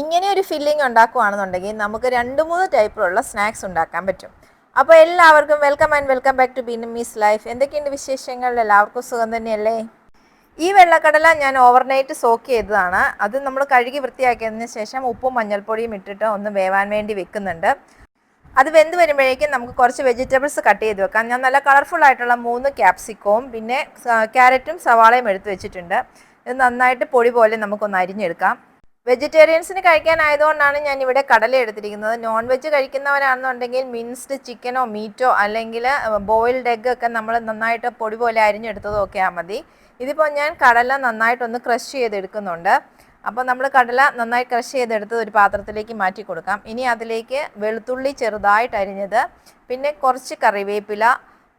ഇങ്ങനെ ഒരു ഫില്ലിംഗ് ഉണ്ടാക്കുകയാണെന്നുണ്ടെങ്കിൽ നമുക്ക് രണ്ട് മൂന്ന് ടൈപ്പിലുള്ള സ്നാക്സ് ഉണ്ടാക്കാൻ പറ്റും. അപ്പോൾ എല്ലാവർക്കും welcome and welcome back to bin മീസ് ലൈഫ് എന്തൊക്കെയുണ്ട് വിശേഷങ്ങൾ? എല്ലാവർക്കും സുഖം തന്നെയല്ലേ? ഈ വെള്ളക്കടല ഞാൻ ഓവർനൈറ്റ് സോക്ക് ചെയ്തതാണ്. അത് നമ്മൾ കഴുകി വൃത്തിയാക്കിയതിന് ശേഷം ഉപ്പും മഞ്ഞൾപ്പൊടിയും ഇട്ടിട്ട് ഒന്ന് വേവാൻ വേണ്ടി വെക്കുന്നുണ്ട്. അത് വെന്ത് വരുമ്പോഴേക്കും നമുക്ക് കുറച്ച് വെജിറ്റബിൾസ് കട്ട് ചെയ്ത് വെക്കാം. ഞാൻ നല്ല കളർഫുൾ ആയിട്ടുള്ള മൂന്ന് ക്യാപ്സിക്കവും പിന്നെ ക്യാരറ്റും സവാളയും എടുത്ത് വെച്ചിട്ടുണ്ട്. ഇത് നന്നായിട്ട് പൊടി പോലെ നമുക്കൊന്ന് അരിഞ്ഞെടുക്കാം. വെജിറ്റേറിയൻസിന് കഴിക്കാനായതുകൊണ്ടാണ് ഞാൻ ഇവിടെ കടല എടുത്തിരിക്കുന്നത്. നോൺ വെജ് കഴിക്കുന്നവരാണെന്നുണ്ടെങ്കിൽ മിൻസ്ഡ് ചിക്കനോ മീറ്റോ അല്ലെങ്കിൽ ബോയിൽഡ് എഗ് ഒക്കെ നമ്മൾ നന്നായിട്ട് പൊടി പോലെ അരിഞ്ഞെടുത്തതോ ഒക്കെ മതി. ഇതിപ്പോൾ ഞാൻ കടല നന്നായിട്ടൊന്ന് ക്രഷ് ചെയ്തെടുക്കുന്നുണ്ട്. അപ്പോൾ നമ്മൾ കടല നന്നായി ക്രഷ് ചെയ്തെടുത്ത് ഒരു പാത്രത്തിലേക്ക് മാറ്റി കൊടുക്കാം. ഇനി അതിലേക്ക് വെളുത്തുള്ളി ചെറുതായിട്ട് അരിഞ്ഞത് പിന്നെ കുറച്ച് കറിവേപ്പില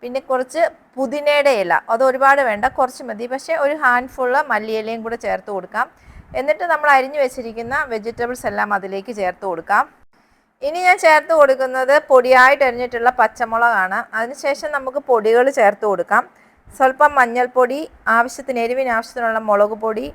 പിന്നെ കുറച്ച് പുതിനയുടെ ഇല. അത് ഒരുപാട് വേണ്ട കുറച്ച് മതി. പക്ഷേ ഒരു ഹാൻഡ്ഫുള്ള് മല്ലിയിലയും കൂടെ ചേർത്ത് കൊടുക്കാം. എന്നിട്ട് നമ്മൾ അരിഞ്ഞു വെച്ചിരിക്കുന്ന വെജിറ്റബിൾസ് എല്ലാം അതിലേക്ക് ചേർത്ത് കൊടുക്കാം. ഇനി ഞാൻ ചേർത്ത് കൊടുക്കുന്നത് പൊടിയായിട്ട് അരിഞ്ഞിട്ടുള്ള പച്ചമുളകാണ്. അതിനുശേഷം നമുക്ക് പൊടികൾ ചേർത്ത് കൊടുക്കാം. സ്വല്പം മഞ്ഞൾപ്പൊടി ആവശ്യത്തിന് എരിവിന് ആവശ്യത്തിനുള്ള മുളക് പൊടി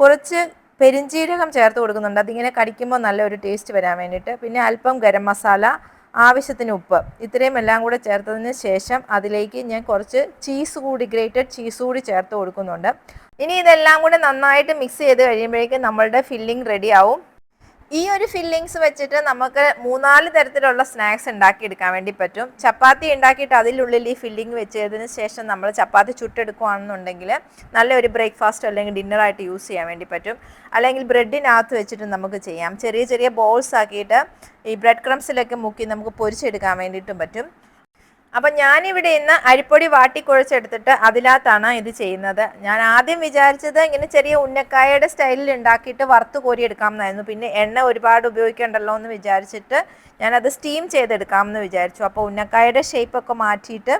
കുറച്ച് പെരിഞ്ചീരകം ചേർത്ത് കൊടുക്കുന്നുണ്ട്. അതിങ്ങനെ കടിക്കുമ്പോൾ നല്ലൊരു ടേസ്റ്റ് വരാൻ വേണ്ടിയിട്ട്. പിന്നെ അല്പം ഗരം മസാല ആവശ്യത്തിന് ഉപ്പ്. ഇത്രയും എല്ലാം കൂടെ ചേർത്തതിന് ശേഷം അതിലേക്ക് ഞാൻ കുറച്ച് ചീസ് കൂടി ഗ്രേറ്റഡ് ചീസ് കൂടി ചേർത്ത് കൊടുക്കുന്നുണ്ട്. ഇനി ഇതെല്ലാം കൂടെ നന്നായിട്ട് മിക്സ് ചെയ്ത് കഴിയുമ്പോഴേക്കും നമ്മളുടെ ഫില്ലിംഗ് റെഡി ആവും. ഈ ഒരു ഫില്ലിങ്സ് വെച്ചിട്ട് നമുക്ക് മൂന്നാൽ തരത്തിലുള്ള സ്നാക്സ് ഉണ്ടാക്കി എടുക്കാൻ വേണ്ടി പറ്റും. ചപ്പാത്തി ഉണ്ടാക്കിയിട്ട് അതിലുള്ളിൽ ഈ ഫില്ലിംഗ് വെച്ചതിന് ശേഷം നമ്മൾ ചപ്പാത്തി ചുട്ടെടുക്കുകയാണെന്നുണ്ടെങ്കിൽ നല്ലൊരു ബ്രേക്ക്ഫാസ്റ്റ് അല്ലെങ്കിൽ ഡിന്നറായിട്ട് യൂസ് ചെയ്യാൻ വേണ്ടി പറ്റും. അല്ലെങ്കിൽ ബ്രെഡിനകത്ത് വെച്ചിട്ട് നമുക്ക് ചെയ്യാം. ചെറിയ ചെറിയ ബോൾസ് ആക്കിയിട്ട് ഈ ബ്രെഡ് ക്രംസിലൊക്കെ മുക്കി നമുക്ക് പൊരിച്ചെടുക്കാൻ വേണ്ടിയിട്ടും പറ്റും. അപ്പം ഞാനിവിടെ ഇന്ന് അരിപ്പൊടി വാട്ടിക്കുഴച്ചെടുത്തിട്ട് അതിനകത്താണ് ഇത് ചെയ്യുന്നത്. ഞാൻ ആദ്യം വിചാരിച്ചത് ഇങ്ങനെ ചെറിയ ഉന്നക്കായയുടെ സ്റ്റൈലിൽ ഉണ്ടാക്കിയിട്ട് വറുത്ത് കോരിയെടുക്കാമെന്നായിരുന്നു. പിന്നെ എണ്ണ ഒരുപാട് ഉപയോഗിക്കണ്ടല്ലോ എന്ന് വിചാരിച്ചിട്ട് ഞാനത് സ്റ്റീം ചെയ്തെടുക്കാം എന്ന് വിചാരിച്ചു. അപ്പോൾ ഉന്നക്കായയുടെ ഷേപ്പൊക്കെ മാറ്റിയിട്ട്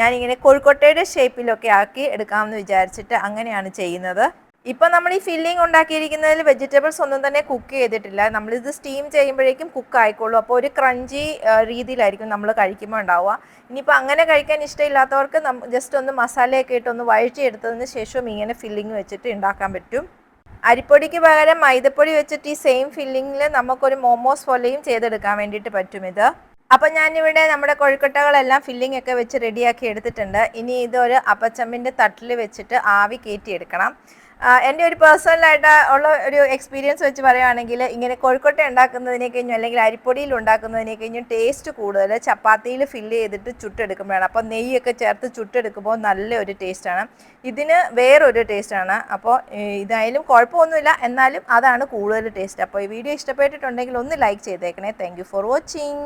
ഞാനിങ്ങനെ കോഴിക്കോട്ടയുടെ ഷേപ്പിലൊക്കെ ആക്കി എടുക്കാമെന്ന് വിചാരിച്ചിട്ട് അങ്ങനെയാണ് ചെയ്യുന്നത്. ഇപ്പം നമ്മൾ ഈ ഫില്ലിംഗ് ഉണ്ടാക്കിയിരിക്കുന്നതിൽ വെജിറ്റബിൾസ് ഒന്നും തന്നെ കുക്ക് ചെയ്തിട്ടില്ല. നമ്മളിത് സ്റ്റീം ചെയ്യുമ്പോഴേക്കും കുക്ക് ആയിക്കോളൂ. അപ്പോൾ ഒരു ക്രഞ്ചി രീതിയിലായിരിക്കും നമ്മൾ കഴിക്കുമ്പോൾ ഉണ്ടാവുക. ഇനിയിപ്പോൾ അങ്ങനെ കഴിക്കാൻ ഇഷ്ടമില്ലാത്തവർക്ക് ജസ്റ്റ് ഒന്ന് മസാലയൊക്കെ ഇട്ട് ഒന്ന് വഴറ്റിയെടുത്തതിന് ശേഷം ഇങ്ങനെ ഫില്ലിംഗ് വെച്ചിട്ട് ഉണ്ടാക്കാൻ പറ്റും. അരിപ്പൊടിക്ക് പകരം മൈദപ്പൊടി വെച്ചിട്ട് ഈ സെയിം ഫില്ലിങ്ങിൽ നമുക്കൊരു മോമോസ് പോലെയും ചെയ്തെടുക്കാൻ വേണ്ടിയിട്ട് പറ്റും ഇത്. അപ്പം ഞാനിവിടെ നമ്മുടെ കൊഴുക്കട്ടകളെല്ലാം ഫില്ലിംഗ് ഒക്കെ വെച്ച് റെഡിയാക്കി എടുത്തിട്ടുണ്ട്. ഇനി ഇതൊരു അപ്പച്ചമ്മിന്റെ തട്ടിൽ വെച്ചിട്ട് ആവി കയറ്റിയെടുക്കണം. എന്റെ ഒരു പേഴ്സണലായിട്ട് ഉള്ള ഒരു എക്സ്പീരിയൻസ് വെച്ച് പറയുകയാണെങ്കിൽ ഇങ്ങനെ കോഴിക്കോട്ട ഉണ്ടാക്കുന്നതിനെ കഴിഞ്ഞും അല്ലെങ്കിൽ അരിപ്പൊടിയിൽ ഉണ്ടാക്കുന്നതിനെ കഴിഞ്ഞും ടേസ്റ്റ് കൂടുതൽ ചപ്പാത്തിയിൽ ഫില്ല് ചെയ്തിട്ട് ചുട്ടെടുക്കുമ്പോഴാണ്. അപ്പോൾ നെയ്യൊക്കെ ചേർത്ത് ചുട്ടെടുക്കുമ്പോൾ നല്ലൊരു ടേസ്റ്റാണ് ഇതിന് വേറൊരു ടേസ്റ്റാണ് അപ്പോൾ ഇതായാലും കുഴപ്പമൊന്നുമില്ല. എന്നാലും അതാണ് കൂടുതൽ ടേസ്റ്റ് അപ്പോൾ ഈ വീഡിയോ ഇഷ്ടപ്പെട്ടിട്ടുണ്ടെങ്കിൽ ഒന്ന് ലൈക്ക് ചെയ്തേക്കണേ. Thank for watching